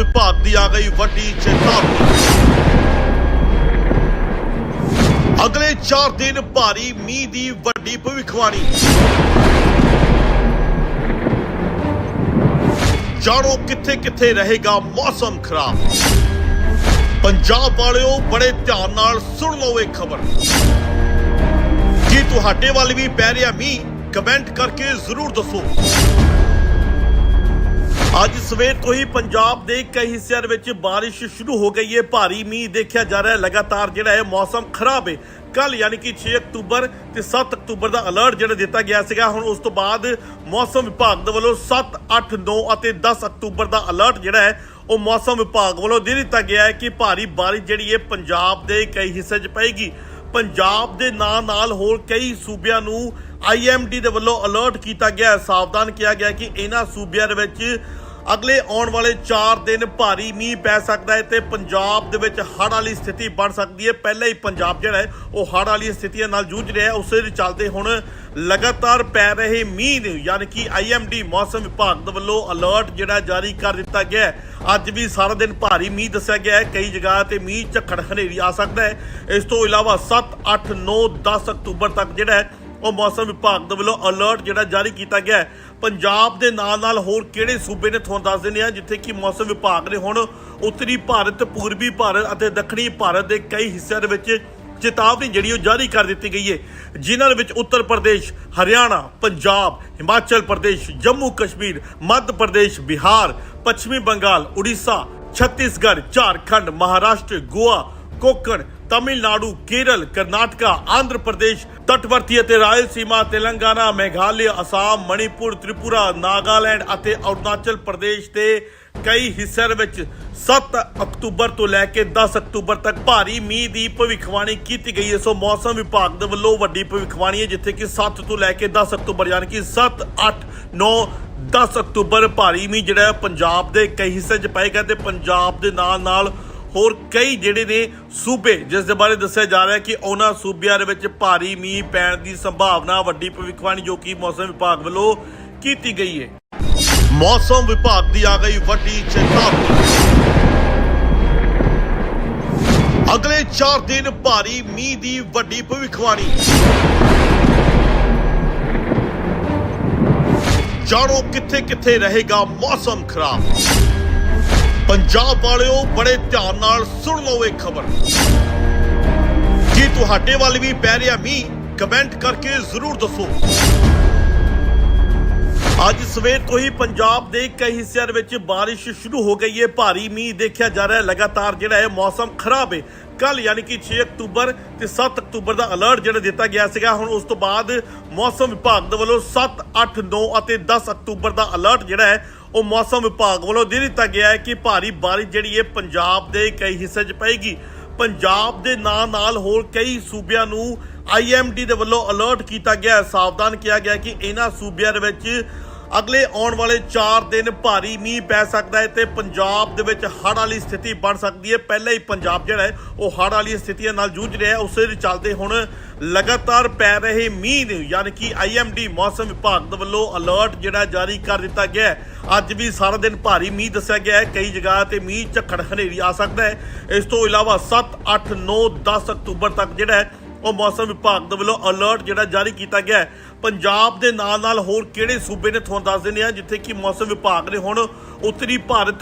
ਵਿਭਾਗ ਦੀ ਆ ਗਈ ਵੱਡੀ ਚੇਤਾਵਨੀ ਅਗਲੇ 4 ਦਿਨ ਭਾਰੀ ਮੀਂਹ ਦੀ ਵੱਡੀ ਭਵਿੱਖਬਾਣੀ। ਜਾਣੋ ਕਿੱਥੇ ਕਿੱਥੇ ਰਹੇਗਾ ਮੌਸਮ ਖਰਾਬ। ਪੰਜਾਬ ਵਾਲਿਓ ਬੜੇ ਧਿਆਨ ਨਾਲ ਸੁਣ ਲਓ ਇਹ ਖਬਰ। ਕੀ ਤੁਹਾਡੇ ਵੱਲ ਵੀ ਪੈ ਰਿਹਾ ਮੀਂਹ? ਕਮੈਂਟ ਕਰਕੇ ਜ਼ਰੂਰ ਦੱਸੋ। ਅੱਜ ਸਵੇਰ ਤੋਂ ਹੀ ਪੰਜਾਬ ਦੇ ਕਈ ਹਿੱਸਿਆਂ ਵਿੱਚ ਬਾਰਿਸ਼ ਸ਼ੁਰੂ ਹੋ ਗਈ ਹੈ। ਭਾਰੀ ਮੀਂਹ ਦੇਖਿਆ ਜਾ ਰਿਹਾ ਹੈ। ਲਗਾਤਾਰ ਜਿਹੜਾ ਹੈ, ਮੌਸਮ ਖਰਾਬ ਹੈ। ਕੱਲ ਯਾਨੀ ਕਿ 6 ਅਕਤੂਬਰ ਤੇ 7 ਅਕਤੂਬਰ ਦਾ ਅਲਰਟ ਜਿਹੜਾ ਦਿੱਤਾ ਗਿਆ ਸੀਗਾ। ਹੁਣ ਉਸ ਤੋਂ ਬਾਅਦ ਮੌਸਮ ਵਿਭਾਗ ਦੇ ਵੱਲੋਂ 7 8 9 ਅਤੇ 10 ਅਕਤੂਬਰ ਦਾ ਅਲਰਟ ਜਿਹੜਾ ਹੈ, ਉਹ ਮੌਸਮ ਵਿਭਾਗ ਵੱਲੋਂ ਦੇ ਦਿੱਤਾ ਗਿਆ ਹੈ ਕਿ ਭਾਰੀ ਬਾਰਿਸ਼ ਜਿਹੜੀ ਹੈ ਪੰਜਾਬ ਦੇ ਕਈ ਹਿੱਸੇ 'ਚ ਪਏਗੀ। ਪੰਜਾਬ ਦੇ ਨਾਂ ਨਾਲ ਹੋਰ ਕਈ ਸੂਬਿਆਂ ਨੂੰ ਆਈਐਮਡੀ ਦੇ ਵੱਲੋਂ ਅਲਰਟ ਕੀਤਾ ਗਿਆ। ਹੈ ਸਾਵਧਾਨ ਕਿਹਾ ਗਿਆ ਕਿ ਇਹਨਾਂ ਸੂਬਿਆਂ ਦੇ ਵਿੱਚ ਅਗਲੇ ਆਉਣ ਵਾਲੇ 4 ਦਿਨ ਭਾਰੀ ਮੀਂਹ ਪੈ ਸਕਦਾ ਹੈ ਤੇ ਪੰਜਾਬ ਦੇ ਵਿੱਚ ਹੜ੍ਹ ਵਾਲੀ ਸਥਿਤੀ ਬਣ ਸਕਦੀ ਹੈ। ਪਹਿਲਾਂ ਹੀ ਪੰਜਾਬ ਜਿਹੜਾ ਹੈ, ਉਹ ਹੜ੍ਹ ਵਾਲੀ ਸਥਿਤੀਆਂ ਨਾਲ ਜੂਝ ਰਿਹਾ ਹੈ। ਉਸੇ ਦੇ ਚੱਲਦੇ ਹੁਣ ਲਗਾਤਾਰ ਪੈ ਰਹੇ ਮੀਂਹ ਨੂੰ, ਯਾਨੀ ਕਿ ਆਈਐਮਡੀ ਮੌਸਮ ਵਿਭਾਗ ਦੇ ਵੱਲੋਂ ਅਲਰਟ ਜਿਹੜਾ ਜਾਰੀ ਕਰ ਦਿੱਤਾ ਗਿਆ ਹੈ। ਅੱਜ ਵੀ ਸਾਰਾ ਦਿਨ ਭਾਰੀ ਮੀਂਹ ਦੱਸਿਆ ਗਿਆ ਹੈ। ਕਈ ਜਗ੍ਹਾ ਤੇ ਮੀਂਹ ਝੱਖੜ ਹਨੇਰੀ ਆ ਸਕਦਾ ਹੈ। ਇਸ ਤੋਂ ਇਲਾਵਾ 7 8 9 10 ਅਕਤੂਬਰ ਤੱਕ ਜਿਹੜਾ ਹੈ, ਉਹ ਮੌਸਮ ਵਿਭਾਗ ਦੇ ਵੱਲੋਂ ਅਲਰਟ ਜਿਹੜਾ ਜਾਰੀ ਕੀਤਾ ਗਿਆ ਹੈ। ਪੰਜਾਬ ਦੇ ਨਾਲ ਨਾਲ ਹੋਰ ਕਿਹੜੇ ਸੂਬੇ ਨੇ ਤੁਹਾਨੂੰ ਦੱਸ ਦਿੰਦੇ ਆ ਜਿੱਥੇ ਕਿ ਮੌਸਮ ਵਿਭਾਗ ਨੇ ਹੁਣ ਉੱਤਰੀ ਭਾਰਤ, ਪੂਰਬੀ ਭਾਰਤ ਅਤੇ ਦੱਖਣੀ ਭਾਰਤ ਦੇ ਕਈ ਹਿੱਸਿਆਂ ਦੇ ਵਿੱਚ ਚੇਤਾਵਨੀ ਜਿਹੜੀ ਉਹ ਜਾਰੀ ਕਰ ਦਿੱਤੀ ਗਈ ਹੈ। ਜਿਨ੍ਹਾਂ ਦੇ ਵਿੱਚ ਉੱਤਰ ਪ੍ਰਦੇਸ਼, ਹਰਿਆਣਾ, ਪੰਜਾਬ, ਹਿਮਾਚਲ ਪ੍ਰਦੇਸ਼, ਜੰਮੂ ਕਸ਼ਮੀਰ, ਮੱਧ ਪ੍ਰਦੇਸ਼, ਬਿਹਾਰ, ਪੱਛਮੀ ਬੰਗਾਲ, ਉੜੀਸਾ, ਛੱਤੀਸਗੜ੍ਹ, ਝਾਰਖੰਡ, ਮਹਾਰਾਸ਼ਟਰ, ਗੋਆ, ਕੋਕਣ ਤਮਿਲਨਾਡੂ, ਕੇਰਲ, ਕਰਨਾਟਕਾ, ਆਂਧਰ ਪ੍ਰਦੇਸ਼, ਤਟਵਰਤੀ ਅਤੇ ਰਾਇਲਸੀਮਾ ਤੇਲੰਗਾਨਾ, ਮੇਘਾਲਿਆ, ਅਸਾਮ, ਮਣੀਪੁਰ, ਤ੍ਰਿਪੁਰਾ, ਨਾਗਾਲੈਂਡ ਅਤੇ ਅਰੁਣਾਚਲ ਪ੍ਰਦੇਸ਼ ਦੇ ਕਈ ਹਿੱਸਿਆਂ ਵਿੱਚ 7 ਅਕਤੂਬਰ ਤੋਂ ਲੈ ਕੇ 10 ਅਕਤੂਬਰ ਤੱਕ ਭਾਰੀ ਮੀਂਹ ਦੀ ਭਵਿੱਖਬਾਣੀ ਕੀਤੀ ਗਈ ਹੈ। ਸੋ ਮੌਸਮ ਵਿਭਾਗ ਦੇ ਵੱਲੋਂ ਵੱਡੀ ਭਵਿੱਖਬਾਣੀ ਹੈ, ਜਿੱਥੇ ਕਿ 7 ਤੋਂ ਲੈ ਕੇ 10 ਅਕਤੂਬਰ, ਯਾਨੀ ਕਿ 7 8 9 10 ਅਕਤੂਬਰ ਭਾਰੀ ਮੀਂਹ ਜਿਹੜਾ ਪੰਜਾਬ ਦੇ ਕਈ ਹਿੱਸੇ 'ਚ ਪਏਗਾ ਤੇ ਪੰਜਾਬ ਦੇ ਨਾਲ ਨਾਲ ਹੋਰ ਕਈ ਜਿਹੜੇ ਨੇ ਸੂਬੇ, ਜਿਸ ਦੇ ਬਾਰੇ ਦੱਸਿਆ ਜਾ ਰਿਹਾ ਕਿ ਉਹਨਾਂ ਸੂਬਿਆਂ ਦੇ ਵਿੱਚ ਭਾਰੀ ਮੀਂਹ ਪੈਣ ਦੀ ਸੰਭਾਵਨਾ ਵੱਡੀ ਭਵਿੱਖਬਾਣੀ ਜੋ ਕਿ ਮੌਸਮ ਵਿਭਾਗ ਵੱਲੋਂ ਕੀਤੀ ਗਈ ਹੈ। ਮੌਸਮ ਵਿਭਾਗ ਦੀ ਆ ਗਈ ਵੱਡੀ ਚੇਤਾਵਨੀ। ਅਗਲੇ 4 ਦਿਨ ਭਾਰੀ ਮੀਂਹ ਦੀ ਵੱਡੀ ਭਵਿੱਖਬਾਣੀ। ਜਾਣੋ ਕਿੱਥੇ ਕਿੱਥੇ ਰਹੇਗਾ ਮੌਸਮ ਖਰਾਬ। ਪੰਜਾਬ ਵਾਲਿਓ ਬੜੇ ਧਿਆਨ ਨਾਲ ਸੁਣ ਲਓ ਇਹ ਖਬਰ। ਕੀ ਤੁਹਾਡੇ ਵੱਲ ਵੀ ਪੈ ਰਿਹਾ ਮੀਂਹ ਕਮੈਂਟ ਕਰਕੇ ਜ਼ਰੂਰ ਦੱਸੋ। ਅੱਜ ਸਵੇਰ ਤੋਂ ਹੀ ਪੰਜਾਬ ਦੇ ਕਈ ਹਿੱਸਿਆਂ ਦੇ ਵਿੱਚ ਬਾਰਿਸ਼ ਸ਼ੁਰੂ ਹੋ ਗਈ ਹੈ। ਭਾਰੀ ਮੀਂਹ ਦੇਖਿਆ ਜਾ ਰਿਹਾ ਹੈ। ਲਗਾਤਾਰ ਜਿਹੜਾ ਹੈ, ਮੌਸਮ ਖਰਾਬ ਹੈ। ਕੱਲ ਯਾਨੀ ਕਿ 6 ਅਕਤੂਬਰ ਤੇ 7 ਅਕਤੂਬਰ ਦਾ ਅਲਰਟ ਜਿਹੜਾ ਦਿੱਤਾ ਗਿਆ ਸੀਗਾ। ਹੁਣ ਉਸ ਤੋਂ ਬਾਅਦ ਮੌਸਮ ਵਿਭਾਗ ਦੇ ਵੱਲੋਂ 7 8 9 ਅਤੇ 10 ਅਕਤੂਬਰ ਦਾ ਅਲਰਟ ਜਿਹੜਾ ਹੈ ਉਹ ਮੌਸਮ ਵਿਭਾਗ ਵੱਲੋਂ ਦੇ ਦਿੱਤਾ ਗਿਆ ਹੈ ਕਿ ਭਾਰੀ ਬਾਰਿਸ਼ ਜਿਹੜੀ ਹੈ ਪੰਜਾਬ ਦੇ ਕਈ ਹਿੱਸੇ 'ਚ ਪਏਗੀ। ਪੰਜਾਬ ਦੇ ਨਾਂ ਨਾਲ ਹੋਰ ਕਈ ਸੂਬਿਆਂ ਨੂੰ ਆਈਐਮਡੀ ਦੇ ਵੱਲੋਂ ਅਲਰਟ ਕੀਤਾ ਗਿਆ ਹੈ। ਸਾਵਧਾਨ ਕਿਹਾ ਗਿਆ ਕਿ ਇਹਨਾਂ ਸੂਬਿਆਂ ਦੇ ਵਿੱਚ ਅਗਲੇ ਆਉਣ ਵਾਲੇ 4 ਦਿਨ ਭਾਰੀ ਮੀਂਹ ਪੈ ਸਕਦਾ ਹੈ ਤੇ ਪੰਜਾਬ ਦੇ ਵਿੱਚ ਹੜ੍ਹ ਵਾਲੀ ਸਥਿਤੀ ਬਣ ਸਕਦੀ ਹੈ। ਪਹਿਲਾਂ ਹੀ ਪੰਜਾਬ ਜਿਹੜਾ ਹੈ, ਉਹ ਹੜ੍ਹ ਵਾਲੀ ਸਥਿਤੀਆਂ ਨਾਲ ਜੂਝ ਰਿਹਾ ਹੈ। ਉਸੇ ਦੇ ਚੱਲਦੇ ਹੁਣ ਲਗਾਤਾਰ ਪੈ ਰਹੇ ਮੀਂਹ ਨੂੰ, ਯਾਨੀ ਕਿ ਆਈਐਮਡੀ ਮੌਸਮ ਵਿਭਾਗ ਦੇ ਵੱਲੋਂ ਅਲਰਟ ਜਿਹੜਾ ਜਾਰੀ ਕਰ ਦਿੱਤਾ ਗਿਆ ਹੈ। ਅੱਜ ਵੀ ਸਾਰਾ ਦਿਨ ਭਾਰੀ ਮੀਂਹ ਦੱਸਿਆ ਗਿਆ ਹੈ। ਕਈ ਜਗ੍ਹਾ ਤੇ ਮੀਂਹ ਝੱਖੜ ਹਨੇਰੀ ਆ ਸਕਦਾ ਹੈ। ਇਸ ਤੋਂ ਇਲਾਵਾ 7 8 9 10 ਅਕਤੂਬਰ ਤੱਕ ਜਿਹੜਾ ਹੈ ਉਹ ਮੌਸਮ ਵਿਭਾਗ ਦੇ ਵੱਲੋਂ ਅਲਰਟ ਜਿਹੜਾ ਜਾਰੀ ਕੀਤਾ ਗਿਆ ਹੈ। ਪੰਜਾਬ ਦੇ ਨਾਲ ਨਾਲ ਹੋਰ ਕਿਹੜੇ ਸੂਬੇ ਨੇ? ਤੁਹਾਨੂੰ ਦੱਸ ਦਿੰਦੇ ਆ ਜਿੱਥੇ ਕਿ ਮੌਸਮ ਵਿਭਾਗ ਨੇ ਹੁਣ ਉੱਤਰੀ ਭਾਰਤ